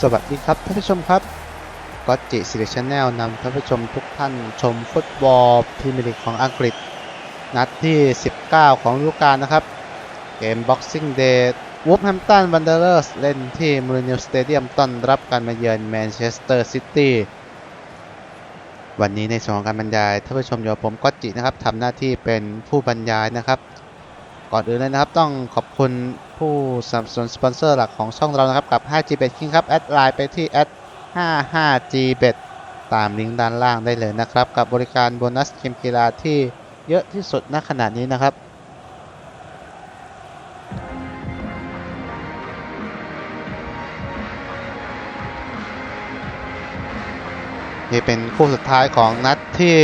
สวัสดีครับท่านผู้ชมครับก็จิสิริชแนลนำท่านผู้ชมทุกท่านชมฟุตบอลพรีเมียร์ลีกของอังกฤษ นัดที่ 19 ของฤดูกาลนะครับ เกม Boxing Day วูฟแฮมตันวันเดอร์สเล่นที่มูริน o สเตเดียมต้อนรับการมาเยือนแมนเชสเตอร์ซิตี้วันนี้ในส่วนของการบรรยายท่านผู้ชมอยู่ผมก็จินะครับทำหน้าที่เป็นผู้บรรยายนะครับ ก่อนอื่นเลยนะครับต้องขอบคุณ ผู้สนับสนุนสปอนเซอร์หลักของช่องเรานะครับ กับ 5Gbet King ครับ แอดไลน์ไปที่แอด 55Gbet ตามลิงก์ด้านล่างได้เลยนะครับ กับบริการโบนัสเกมกีฬาที่เยอะที่สุดณขณะนี้นะครับนี่เป็นคู่สุดท้ายของนัดที่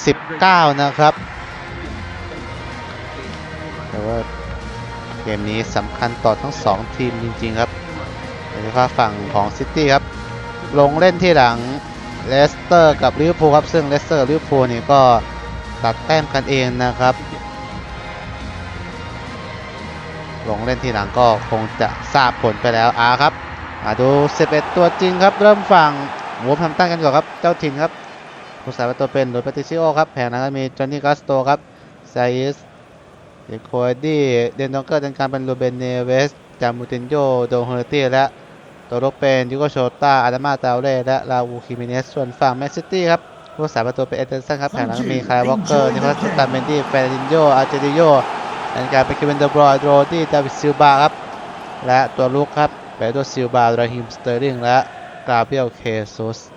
19 นะครับ เกมนี้สำคัญต่อทั้ง 2 ทีมจริง ๆ ครับโดยเฉพาะฝั่งของซิตี้ครับ ลงเล่นที่หลังเลสเตอร์กับลิเวอร์พูลครับ ซึ่งเลสเตอร์ลิเวอร์พูลนี่ก็ตัดแต้มกันเองนะครับ ลงเล่นที่หลังก็คงจะทราบผลไปแล้วอาครับมาดู 11 ตัวจริงครับ เริ่มฝั่งวูฟแฮมตันกันก่อนครับ เจ้าถิ่นครับผู้สาประตูเป็นหลุยปาติซิโอครับ แผงนั้นก็มีจอห์นนี่กัสโตครับไซส์ เดโคดี้เดนดองเกอร์จันการเป็นลูเบนเนเวสจามูตินโยโดเฮอร์ตี้และตัวรกเป็นยูโกโชตาอาดามาตาเล่และลาวูคิมิเนสส่วนฝั่งแมนซิตี้ครับผู้สาประตูเป็นเอเดนสันครับแผงนั้นก็มีคายวอลเกอร์นิโคลัสสตาเมนดี้เฟรดินโยอาร์เจดิโยจันการเป็นเควินเดอบรอยน์โรดี้ดาวิดซิลบาครับและตัวลุกครับเบโดซิลบาราฮิมสเตอร์ลิงและกาเบรียลเคซุส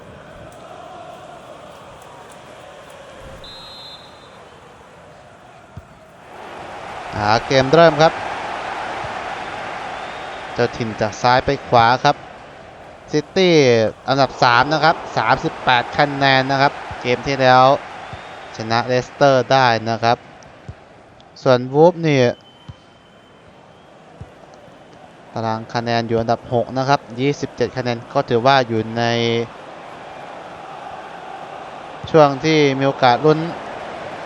หาเกมเริ่มครับ เจ้าถิ่นจากซ้ายไปขวาครับซิตี้อันดับ 3 นะครับ 38 คะแนนนะครับ เกมที่แล้วชนะเลสเตอร์ได้นะครับ ส่วนวูฟนี่ตารางคะแนนอยู่อันดับ 6 นะครับ 27 คะแนนก็ถือว่าอยู่ใน ช่วงที่มีโอกาสลุ้น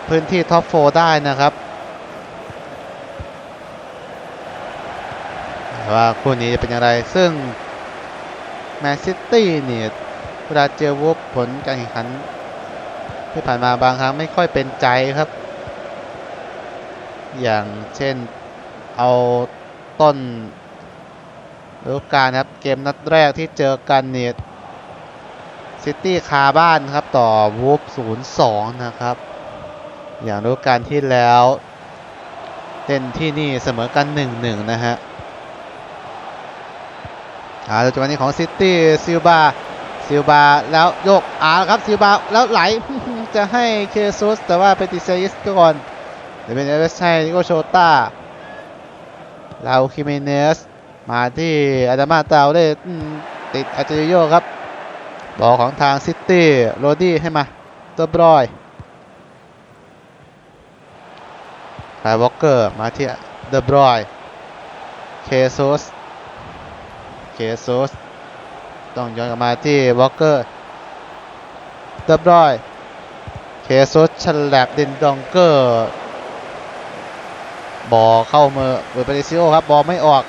พื้นที่ท็อป4ได้นะครับ ว่าคู่นี้จะเป็นอย่างไร ซึ่งแมนซิตี้เนี่ยเวลาเจอวูฟผลการแข่งขันที่ผ่านมาบางครั้งไม่ค่อยเป็นใจครับ อย่างเช่นเอาต้นฤดูกาลครับเกมนัดแรกที่เจอกันเนี่ยซิตี้คาบ้านครับต่อวูฟ0-2 นะครับ อย่างฤดูกาลที่แล้วเล่นที่นี่เสมอกัน 1-1 นะฮะ อ่าจังหวะนี้ของซิตี้ซิลบาซิลบาแล้วโยกอ่าครับซิลบาแล้วไหลจะให้เคซุสแต่ว่าไปติเซยิสก่อนเดี๋ยวเป็นเอเวสให้นิโกโชต้าลาอูคิเมเนสมาที่อาดามาตาได้ติดอาจริโยครับบอลของทางซิตี้โรดี้ให้มาตัวบรอยไคลวอลเกอร์มาที่เดอะบรอยเคซุส เคซุสต้องย้อนกลับมาที่วอลเกอร์เดบรอย เคซุสฉลับดินดองเกอร์ บอเข้ามือเวอร์เปริซิโอครับ บอลไม่ออก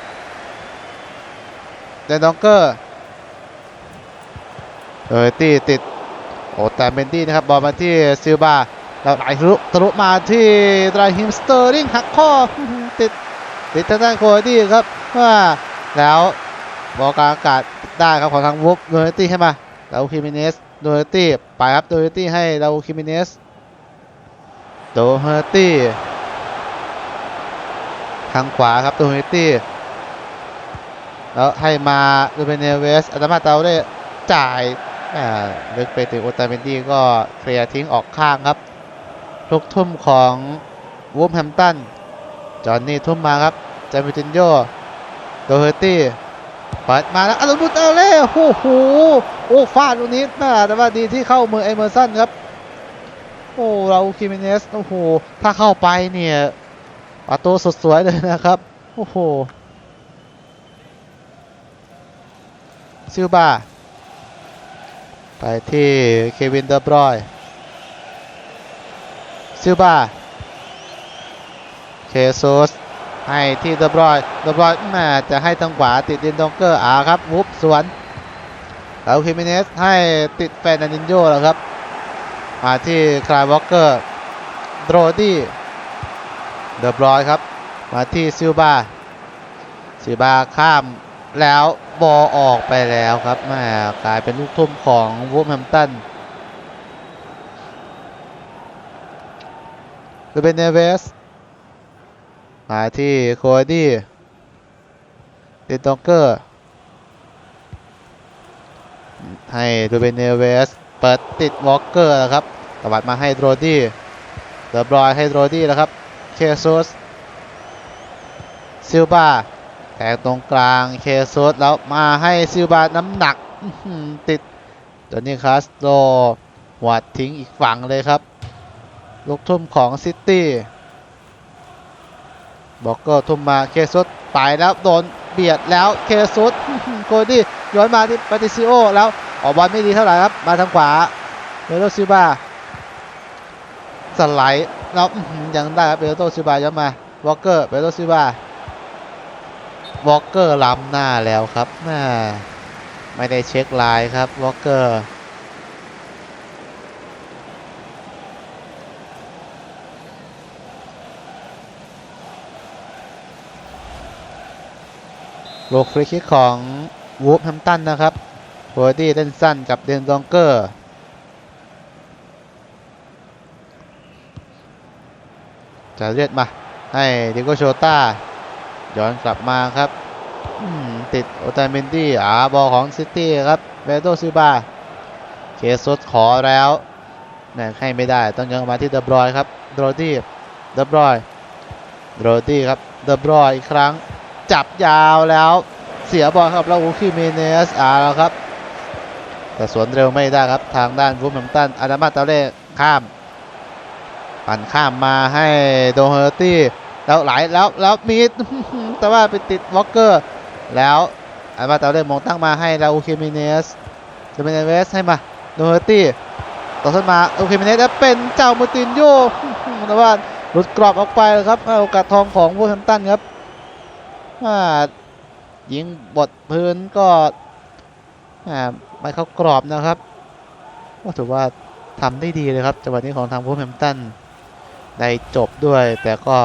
เดนดองเกอร์เออตีติด โอ้แต่เบนดี้นะครับ บอลมาที่ซิลบาแล้วไหลทะลุทะลุมาที่ดราฮิมสเตอร์ลิงหักข้อติดติดทางด้านโคดี้ครับว่าแล้ว บอลกลางอากาศได้ครับของทางวูฟโดเนตี้ให้มาลาอูคิมิเนสโดเนตี้ไปครับโดเนตี้ให้ลาอูคิมิเนสโดเนตี้ทางขวาครับโดเนตี้แล้วให้มาดูเบเนเวสอัตมาเตาได้จ่ายอ่าลึกไปถึงโอตาเมนดี้ก็เคลียร์ทิ้งออกข้างครับลูกทุ่มของวูฟแฮมตันจอห์นนี่ทุ่มมาครับจามิตินโยโดเฮอร์ตี้ เปิดมาแล้วอารุณเตอร์เล่โอ้โหโอ้ฟาดลูกนี้น่าแต่ว่าดีที่เข้ามือเอเมอร์สันครับ โอ้เราคิมิเนสโอ้โหถ้าเข้าไปเนี่ยประตูสดสวยเลยนะครับ โอ้โหซิลบาไปที่เควินเดอบรอยซิลบาเคซส ให้ที่เดบรอยเดบรอยแม่จะให้ทางขวาติดดินดองเกอร์อาครับวุบสวนแล้วคิมิเนสให้ติดแฟนนันินโยแล้วครับมาที่คลายวอลเกอร์โดรดี้เดอบรอยครับ มาที่ซิลบาซิลบาข้ามแล้วบอออกไปแล้วครับแม่กลายเป็นลูกทุ่มของวูฟแฮมตันคือเป็นเนเวส มาที่โคดี้เดนตองเกอร์ ให้ดูเบนเนเวส เปิดติดวอลเกอร์นะครับตวัดมาให้โรดี้เดอบรอยให้โรดี้แล้วครับ เคซุสซิลบาแทงตรงกลาง เคซุสแล้วมาให้ซิลบาน้ำหนักติดโดนี่คาสโตรหัดทิ้งอีกฝั่งเลยครับ ลูกทุ่มของซิตี้ บอกเกอร์ทุ่มมาเคซุสไปแล้วโดนเบียดแล้วเคซุสโคดี้ย้อนมาที่ปาติซิโอแล้วออกบอลไม่ดีเท่าไหร่ครับมาทางขวาเบโรซิบาสไลด์แล้วยังได้ครับเบโรซิบาย้อนมาวอลเกอร์เบโรซิบาวอลเกอร์ล้ำหน้าแล้วครับแม่ไม่ได้เช็คไลน์ครับวอลเกอร์ ลกฟรีคิกของวูฟแฮมตันนะครับโบดี้เล่นสั้นกับเดนดองเกอร์จะเรียกมา ให้ดิโกโชต้าย้อนกลับมาครับติดโอตาเมนดี้อาบอลของซิตี้ครับเบโตซิบาเคซุสขอแล้วแม่งให้ไม่ได้ต้องย้อนมาที่เดบรอยครับโรดี้เดบรอยโรดี้ครับเดบรอยอีกครั้ง จับยาวแล้วเสียบอลครับแล้วอูคิเมเนสอาแล้วครับ แต่สวนเร็วไม่ได้ครับทางด้านวูฟแฮมตันอาดามาตาเล่ข้าม ปั่นข้ามมาให้โดเฮอร์ตี้แล้วไหลแล้วแล้วมีแต่ว่าไปติดวอลเกอร์ แล้วอาดามาตาเล่มองตั้งมาให้แล้วอูคิเมเนสเดเมเนเวสให้มาโดเฮอร์ตี้ต่อขึ้นมาอูคิเมเนสแล้วเป็นเจ้ามูตินโยแต่ว่าหลุดกรอบออกไปเลยครับโอกาสทองของวูฟแฮมตันครับ ว่ายิงบทพื้นก็อ่าไม่เข้ากรอบนะครับก็ถือว่าทำได้ดีเลยครับจังหวะนี้ของทางวูฟแฮมตันได้จบด้วย แต่ก็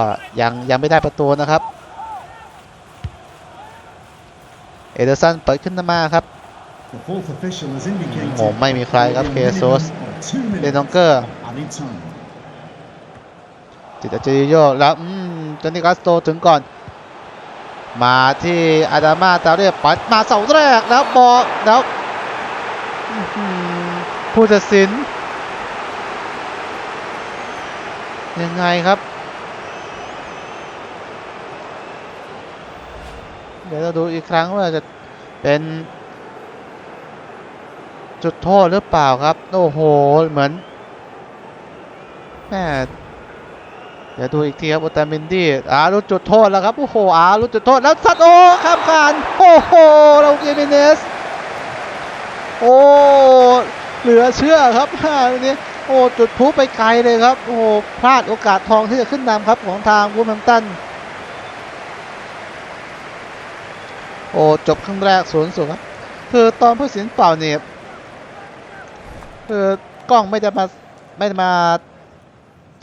ยังยังไม่ได้ประตูนะครับ เอเดอร์สันเปิดขึ้นมาครับ The fourth official has indicated โอ้ไม่มีใครครับ a เค minimum โซส of two minutes เดนดองเกอร์ of added time. จิตอาจริโยแล้วอืมจอห์นนี่กัสโตถึงก่อน มาที่อาดามาตาเรียปัดมาเสาแรกแล้วบอลแล้วอื้อหือผู้ตัดสิน ยังไงครับ เดี๋ยวเราดูอีกครั้งว่าจะเป็นจุดโทษหรือเปล่าครับ โอ้โห เหมือนแม่ เดี๋ยวดูอีกทีครับโอตามินดี้อารุจุดโทษแล้วครับ โอ้โห อารุจุดโทษแล้วซัดโอ้ข้ามคานโอ้โหเราเกมิเนส โอ้เหลือเชื่อครับฮ่าวันนี้โอ้ จุดพุไปไกลเลยครับ โอ้โพลาดโอกาสทองที่จะขึ้นนำครับของทางวูแฮมตันโอ้จบครึ่งแรกศูนย์ศูนย์ครับคือตอนผู้สินเปล่าเนี่ยคือกล้องไม่ได้มาไม่ได้มา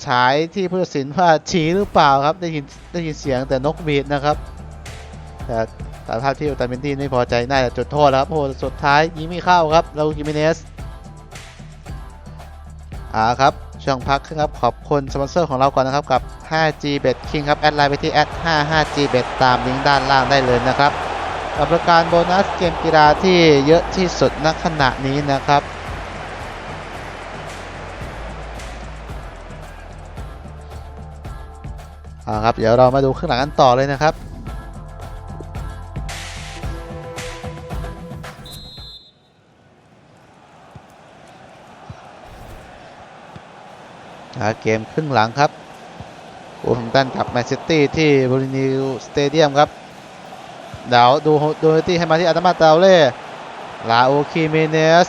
ฉายที่ผู้ตัดสินว่าชี้หรือเปล่าครับได้ยินได้ยินเสียงแต่นกบีดนะครับแต่สาภาพที่อุตาเมนตี้ไม่พอใจน่าจะจุดโทษแล้วครับโอ้โหสุดท้ายยิงไม่เข้าครับเรากิมิเนสอ่าครับช่วงพักครับขอบคุณสปอนเซอร์ของเราก่อนนะครับกับ 5G Bet King ครับแอดไลน์ไปที่แอด 55G Bet ตามลิงก์ด้านล่างได้เลยนะครับกับประการโบนัสเกมกีฬาที่เยอะที่สุดณขณะนี้นะครับ อ่าครับเดี๋ยวเรามาดูข้างหลังกันต่อเลยนะครับอ่าเกมครึ่งหลังครับโอ้ผมตันกับแมนซิตี้ที่บรินิวสเตเดียมครับเดี๋ยวดูดูที่ให้มาที่อาตมาเตาเล่ลาโอคิเมเนส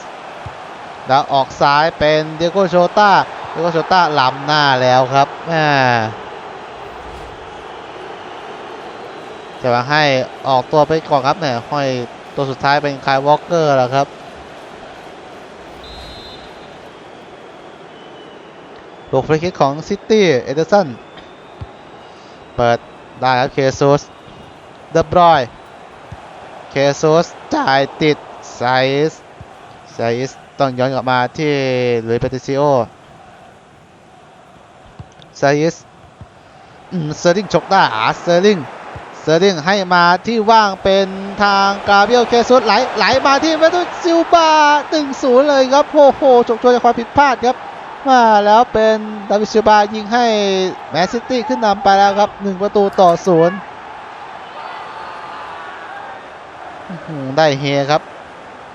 แล้วออกซ้ายเป็นเดโกโชตาเดโกโชตาล้ำหน้าแล้วครับแหม่ แต่ว่าให้ออกตัวไปก่อนครับเนี่ยห้อยตัวสุดท้ายเป็นคายวอล์กเกอร์แล้วครับลูกฟรีคิกของซิตี้เอเดอร์สันเปิดได้ครับเคซูสเดบรอยเคซูสจ่ายติดไซส์ไซส์ต้องย้อนกลับมาที่ลุยเปติซิโอไซส์เซอร์ลิงชกได้อาเซอร์ลิง เซอร์ลิงให้มาที่ว่างเป็นทางกาเบียลเคซุสไหลไหลมาที่เมตุซิลบา1-0เลยครับโอ้โหฉกตัวจากความผิดพลาดครับมาแล้วเป็นดาวิดซิลบายิงให้แมนซิตี้ขึ้นนำไปแล้วครับ1ประตูต่อศูนย์ได้เฮครับ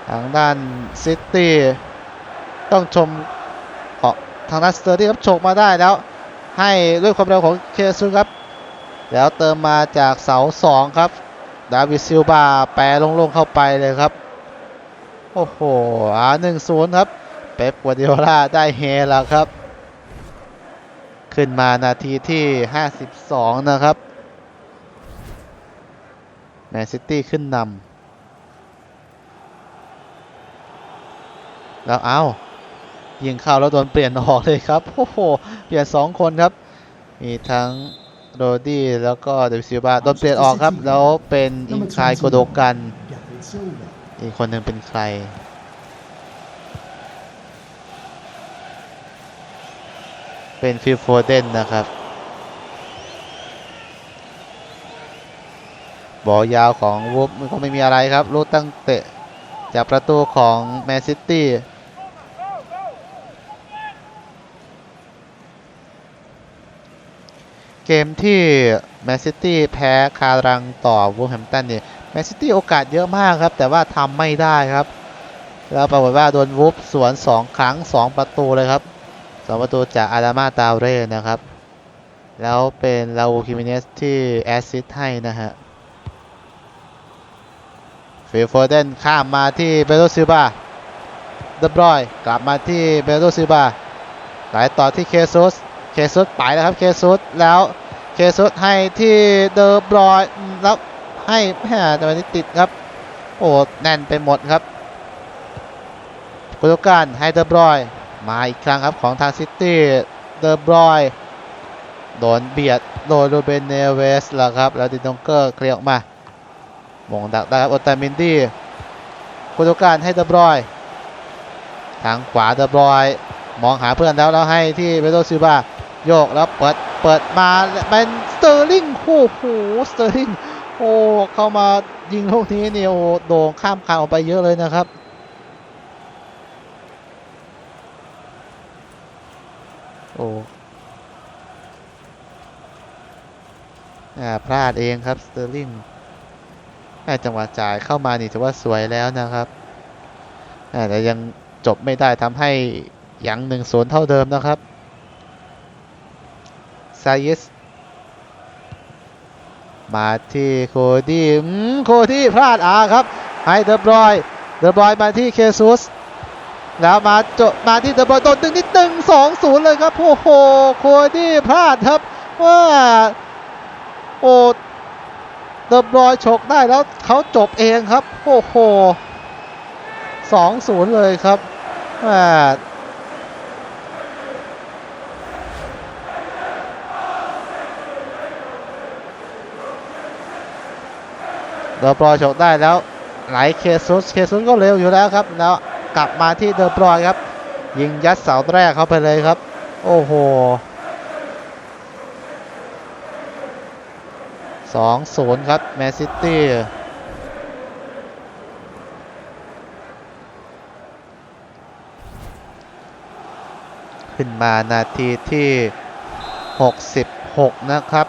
ทางด้านซิตี้ต้องชมเออทางด้านสเตอร์ดี้ครับโฉกมาได้แล้ว ให้ด้วยความเร็วของเคซุสครับ แล้วเติมมาจากเสาสองครับ ดาวิดซิลบาแปรลงๆเข้าไปเลยครับ โอ้โหอ่าหนึ่งศูนย์ครับ เป๊ปกัวร์ดิโอลาได้เฮแล้วครับ ขึ้นมานาทีที่ 52 นะครับ แมนซิตี้ขึ้นนำแล้วเอายิงเข้าแล้วโดนเปลี่ยนออกเลยครับ โอ้โห เปลี่ยน 2 คนครับ มีทั้ง โรดี้แล้วก็เดวิดซิลบาโดนเปลี่ยนออกครับ แล้วเป็นอินคายโกโดกัน อีกคนหนึ่งเป็นใครเป็นฟิลโฟเดนนะครับ บอลยาวของวูฟมันก็ไม่มีอะไรครับ ลูกตั้งเตะจากประตูของแมนซิตี้ เกมที่แมนซิตี้แพ้คารังต่อวูแฮมตันเนี่ยแมนซิตี้โอกาสเยอะมากครับ แต่ว่าทำไม่ได้ครับ แล้วปรากฏว่าโดนวูฟสวน 2 ครั้ง 2 ประตูเลยครับ 2 ประตูจากอาดามาตาเร่นะครับ แล้วเป็นลาอูคิมิเนสที่แอสซิสต์ให้นะฮะฟิลโฟเดนข้ามมาที่เบโรซิบาเดบรอยกลับมาที่เบโรซิบาไหลต่อที่เคซุส เคซุสไปแล้วครับเคซุสแล้วเคซุสให้ที่เดบรอยแล้วให้แม่แต่วันนี้ติดครับ โอ้แน่นไปหมดครับกุลการให้เดอบรอยมาอีกครั้งครับของทางซิตี้เดอบรอยโดนเบียดโดนโรเบนเนเวสแล้วครับ แล้วดินงเกอร์เคลียร์ออกมาหมงดักได้ครับโอตามินดี้กุลการให้เดอบรอย ทางขวาเดอบรอยมองหาเพื่อนแล้วแล้วให้ที่เบโตซิบา โยกแล้วเปิดเปิดมาเป็นสเตอร์ลิงโอ้โหสเตอร์ลิงโอ้เข้ามายิงลูกนี้เนี่ยโอ้โด่งข้ามคานออกไปเยอะเลยนะครับโอ้อ่าพลาดเองครับสเตอร์ลิงแม่จังหวะจ่ายเข้ามานี่ถือว่าสวยแล้วนะครับแต่ยังจบไม่ได้ทำให้ยังหนึ่งศูนย์เท่าเดิมนะครับ ซายิส มาที่โคดี้โคดี้พลาดอาครับ ให้เดอบรอย เดอบรอยมาที่เคซุส แล้วมาจบมาที่เดอบรอยโดนตึงนิดตึงสองศูนย์เลยครับ โอ้โห โคดี้พลาดครับว่าโอ้เดอบรอยฉกได้แล้วเขาจบเองครับ โอ้โหสองศูนย์เลยครับว่า เดอร์บรอยฉกได้แล้วไหลเคซุสเคซุสก็เร็วอยู่แล้วครับ แล้วกลับมาที่เดอร์บรอยครับ ยิงยัดเสาแรกเข้าไปเลยครับ โอ้โหสองศูนย์ครับแมนซิตี้ขึ้นมานาทีที่ 66 นะครับ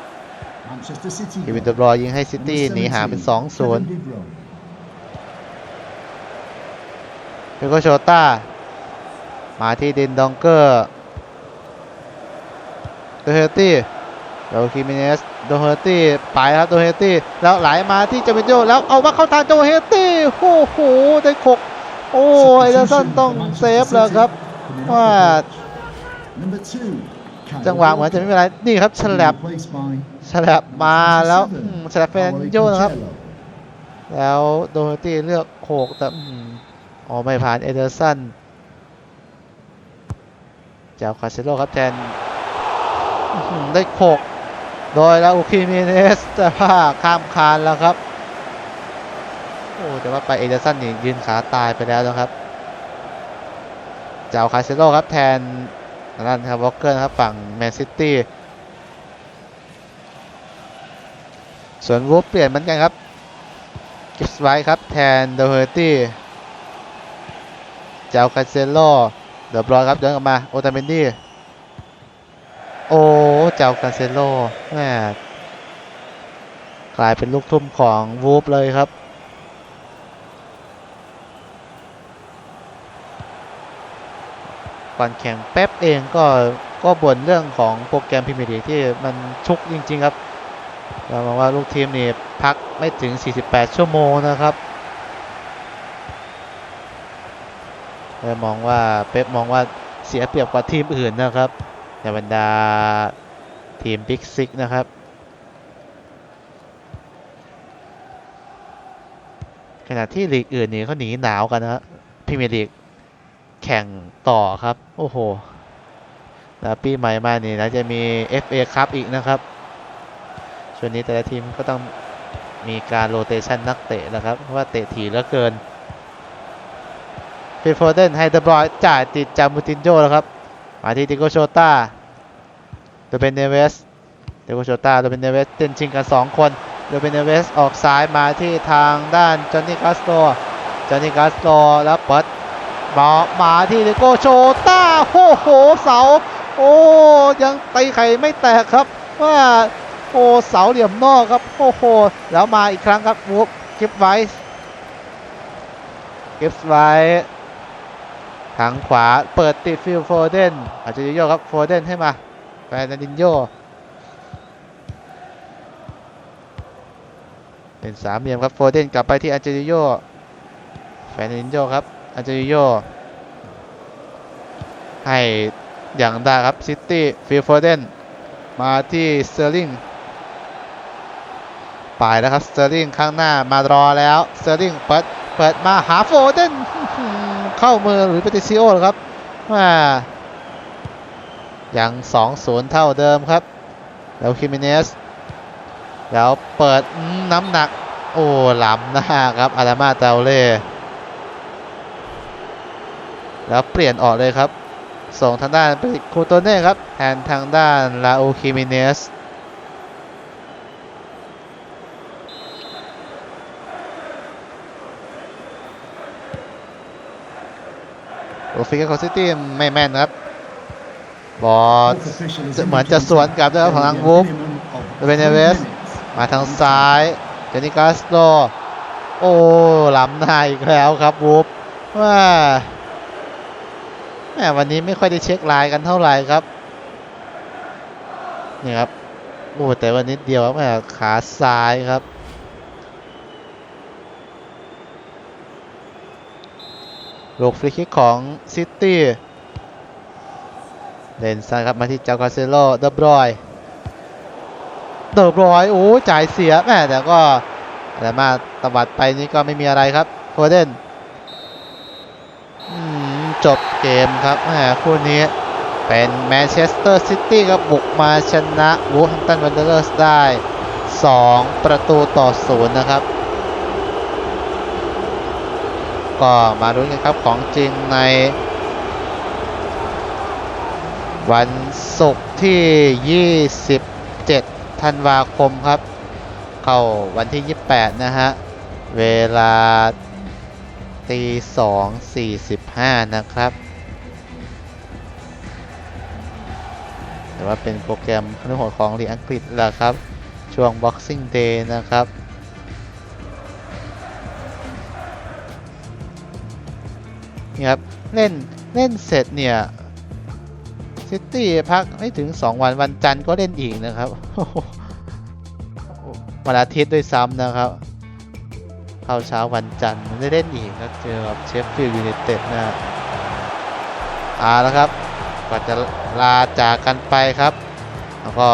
Manchester City. อีวินเดอร์บรอยยิงให้ซิตี้หนีห่างเป็น 2-0 Kevin De Bruyne. เปโกโชต้า มาที่ดินดองเกอร์โดเฮตี้โดคิมิเนสโดเฮตี้ไปครับโดเฮตี้แล้วไหลมาที่เจมิโจแล้วเอามาเข้าทางโดเฮตี้โอ้โหได้ขกโอ้ไอเดอร์สันต้องเซฟแล้วครับ Coming ว่า off the pitch. Number two. Kyle จังหวะเหมือนจะไม่เป็นไรนี่ครับฉ Walker, ลับ replaced by ฉลับมาแล้วอืม Manchester ฉลับเฟรน Paolo โยนะครับ Concello. แล้วโดเฮตี้เลือกโขกแต่อืมอ๋อไม่ผ่านเอเดอร์สันจจากคาเซโลครับแทนอื้อหือได้โขกโดยลาอูคิมิเนสแต่ว่าข้ามคานแล้วครับโอ้แต่ว่าไปเอเดอร์สันนี่ยืนขาตายไปแล้วนะครับจากคาเซโลครับแทน นั่นครับวอลเกอร์นะครับฝั่งแมนซิตี้ส่วนวูฟเปลี่ยนเหมือนกันครับกิฟส์ไว้ครับแทนเดอเฮอร์ตี้เจ้าคาเซโลเดอบรอยครับเดินกลับมาโอตาเมนดี้โอ้เจ้าคาเซโลแม่กลายเป็นลูกทุ่มของวูฟเลยครับ อนแข่งแป๊บเองก็ก็บ่นเรื่องของโปรแกรมพรีเมียร์ลีที่มันชุกจริง ๆ ครับเรามองว่าลูกทีมนี่พักไม่ถึง 48 ชั่วโมงนะครับเลยมองว่าเป๊ปมองว่าเสียเปรียบกว่าทีมอื่นนะครับในบรรดาทีมบิ๊กซิกนะครับขณะที่ลีกอื่นนี่เขาหนีหนาวกันนะพรีเมียร์ลีก แข่งต่อครับ โอ้โห แล้วปีใหม่มานี่นะจะมี FA ครับอีกนะครับ ช่วงนี้แต่ละทีมก็ต้องมีการโรเตชันนักเตะนะครับ เพราะว่าเตะถี่เหลือเกินฟิโฟเดนให้เดบรอยจ่ายติดจามูตินโจแล้วครับมาที่ดิโกโชตาโดเบนเนเวสดิโกโชตาโดเบนเนเวสเต้นชิงกัน 2 คนโดเบนเนเวสออกซ้ายมาที่ทางด้านจอห์นนี่คาสโตจอห์นนี่คาสโตแล้วเปิด มามาที่โกโชต้าโอ้โหเสา โอ้ยังตีไข่ไม่แตกครับ ว่าโอ้เสาเหลี่ยมนอกครับโอ้โหแล้วมาอีกครั้งครับวูฟกิฟไวส์กิฟไวส์ทางขวาเปิดติดฟิลโฟเดนอาจจะโยกครับโฟเดนให้มาแฟนดินโยเป็นสามเหลี่ยมครับโฟเดนกลับไปที่อันเจริโยแฟนดินโยครับ อันเจริโยให้อย่างได้ครับซิตี้ฟิลโฟเดนมาที่สเตอร์ลิงไปแล้วครับสเตอร์ลิงข้างหน้ามารอแล้วสเตอร์ลิงเปิดเปิดมาหาโฟเดนเข้ามือหรือเปติซิโอเหรอครับว่ายัง2-0 เท่าเดิมครับ แล้วคิมิเนสแล้วเปิดน้ำหนัก โอ้ล้ำหน้าครับอารามาเตาเล่ แล้วเปลี่ยนออกเลยครับ ส่งทางด้านไปคูโตเน่ครับแทนทางด้านลาโอคิมิเนสโอฟิกของซิตี้ไม่แม่นครับ บอลเหมือนจะสวนกลับด้วยครับของทางวูฟ minimum of Benavides three minutes. มาทางซ้าย เจนิกาสโตโอ้ล้ำหน้าอีกแล้วครับวูฟว่า วันนี้ไม่ค่อยได้เช็คลน์กันเท่าไหร่ครับ นี่ครับโอ้แต่วันนิดเดียวครับแหมขาซ้ายครับ ลูกฟรีคิกของซิตี้เล่นซ้ายครับมาที่เจ้าคาเซโลเดบรอยเดบรอยโอ้จ่ายเสียแม่แต่ก็แต่มาตวัดไปนี่ก็ไม่มีอะไรครับโคเดน จบเกมครับแหมคู่นี้เป็นแมนเชสเตอร์ซิตี้ครับบุกมาชนะวูฟแฮมตันวันเดอร์สได้ 2 ประตูต่อศูนย์นะครับ ก็มาลุ้นกันครับของจริงใน วันศุกร์ที่ 27 ธันวาคมครับ เข้าวันที่ 28 นะฮะ เวลา ตี2.45นะครับ แต่ว่าเป็นโปรแกรมเรื่องของลีอังกฤษแหละครับ ช่วง Boxing Day นะครับนี่ครับ เล่น เล่นเสร็จเนี่ยซิตี้พักไม่ถึง 2 วันวันจันทร์ก็เล่นอีกนะครับวันอาทิตย์ด้วยซ้ำนะครับ เข้าเช้าวันจันทร์ได้เล่นอีกครับเจอกับเชฟฟิลด์ยูไนเต็ดนะเอาละครับก่อนจะลาจากกันไปครับ แล้วก็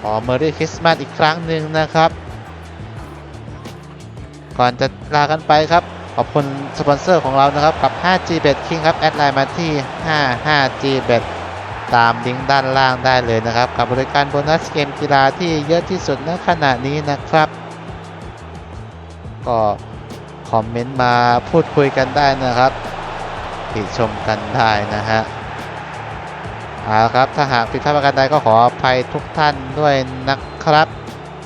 ขอเมอรี่คริสต์มาสอีกครั้งหนึ่งนะครับ ก่อนจะลากันไปครับ ขอบคุณสปอนเซอร์ของเรานะครับ กับ 5G Bet King ครับ แอดไลน์มาที่ 55G Bet ตามลิงก์ด้านล่างได้เลยนะครับ กับบริการโบนัสเกมกีฬาที่เยอะที่สุดณขณะนี้นะครับ ก็คอมเมนต์มาพูดคุยกันได้นะครับ ติชมกันได้นะฮะเอาละครับถ้าหากผิดพลาดประการใดก็ขออภัยทุกท่านด้วยนะครับ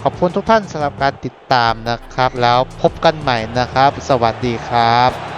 ขอบคุณทุกท่านสำหรับการติดตามนะครับ แล้วพบกันใหม่นะครับ สวัสดีครับ